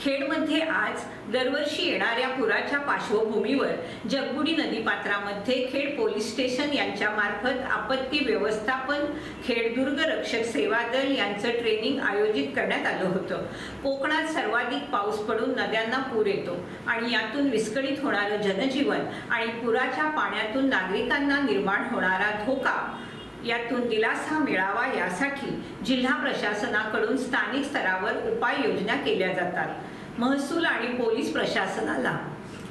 खेडमध्ये आज दरवर्षी येणाऱ्या पुराच्या पार्श्वभूमीवर जगबुडी नदीपात्रामध्ये खेड पोलीस स्टेशन यांच्या मार्फत आपत्ती व्यवस्थापन खेडदुर्ग रक्षक सेवा दल यांचं ट्रेनिंग आयोजित करण्यात आलं होतं. कोकणात सर्वाधिक पाऊस पडून नद्यांना पूर येतो आणि यातून विस्कळीत होणारं जनजीवन आणि पुराच्या पाण्यातून नागरिकांना निर्माण होणारा धोका यातून दिलासा मिळावा यासाठी जिल्हा प्रशासनाकडून स्थानिक स्तरावर उपाययोजना केल्या जातात. महसूल आणि पोलीस प्रशासनाला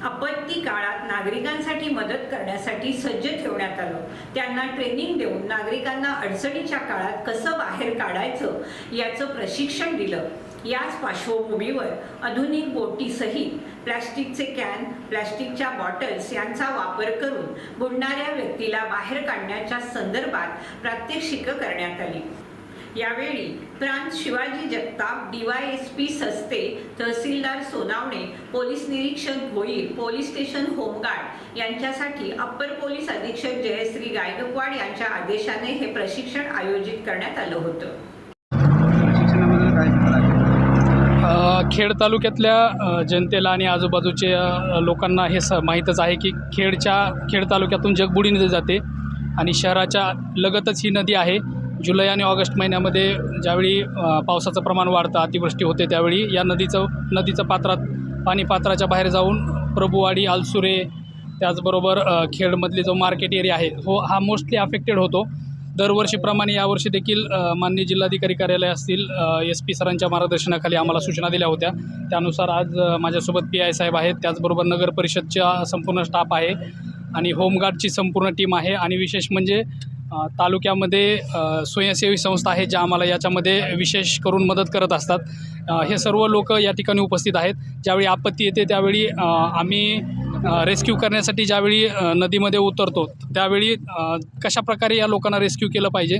आपत्ती काळात नागरिकांसाठी मदत करण्यासाठी सज्ज ठेवण्यात आलं. त्यांना ट्रेनिंग देऊन नागरिकांना अडचणीच्या काळात कसं बाहेर काढायचं याचं प्रशिक्षण दिलं. याच पार्श्वभूमीवर आधुनिक बोटीसहित प्लॅस्टिकचे कॅन प्लॅस्टिकच्या बॉटल्स यांचा वापर करून बुडणाऱ्या व्यक्तीला बाहेर काढण्याच्या संदर्भात प्रात्यक्षिकं करण्यात आली. यावेळी प्रांत शिवाजी जगताप डीवायएसपी सस्ते तहसीलदार सोनावणे पोलीस निरीक्षक Bhoir police station home guard यांच्यासाठी अप्पर पोलीस अधीक्षक जयश्री गायकवाड यांच्या आदेशाने हे प्रशिक्षण आयोजित करण्यात आलं होतं. खेड तालुक्यातल्या जनतेला आणि आजूबाजूच्या लोकांना हे स माहीतच आहे की खेडच्या खेड तालुक्यातून जगबुडी नदी जाते आणि शहराच्या लगतच ही नदी आहे. जुलै आणि ऑगस्ट महिन्यामध्ये ज्यावेळी पावसाचं प्रमाण वाढतं अतिवृष्टी होते त्यावेळी या नदीचं नदीचं पात्रात पाणी पात्राच्या बाहेर जाऊन प्रभुवाडी आलसुरे त्याचबरोबर खेडमधले जो मार्केट एरिया आहे हो हा मोस्टली अफेक्टेड होतो. दरवर्षीप्रमाणे यावर्षी देखील माननीय जिल्हाधिकारी कार्यालय असतील एस पी सरांच्या मार्गदर्शनाखाली आम्हाला सूचना दिल्या होत्या. त्यानुसार आज माझ्यासोबत पी आय साहेब आहेत. त्याचबरोबर नगर परिषदच्या संपूर्ण स्टाफ आहे आणि होमगार्डची संपूर्ण टीम आहे. आणि विशेष म्हणजे तालुक्यामध्ये स्वयंसेवी संस्था आहेत ज्या आम्हाला याच्यामध्ये विशेष करून मदत करत असतात. हे सर्व लोक या ठिकाणी उपस्थित आहेत. ज्यावेळी आपत्ती येते त्यावेळी आम्ही रेस्क्यू करण्यासाठी ज्यावेळी नदीमध्ये उतरतो त्यावेळी कशाप्रकारे या लोकांना रेस्क्यू केलं पाहिजे?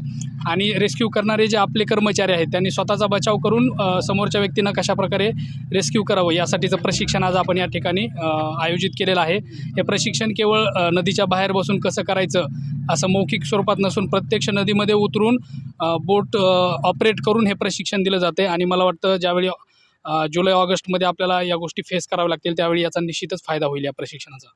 आणि रेस्क्यू करणारे जे आपले कर्मचारी आहेत त्यांनी स्वतःचा बचाव करून समोरच्या व्यक्तींना कशाप्रकारे रेस्क्यू करावं? यासाठीचं प्रशिक्षण आज आपण या ठिकाणी आयोजित केलेलं आहे. हे प्रशिक्षण केवळ नदीच्या बाहेर बसून कसं करायचं असं मौखिक स्वरूपात नसून प्रत्यक्ष नदीमध्ये उतरून बोट ऑपरेट करून हे प्रशिक्षण दिलं जाते. आणि मला वाटतं ज्यावेळी जुलै ऑगस्टमध्ये आपल्याला या गोष्टी फेस कराव्या लागतील त्यावेळी याचा निश्चितच फायदा होईल या प्रशिक्षणाचा.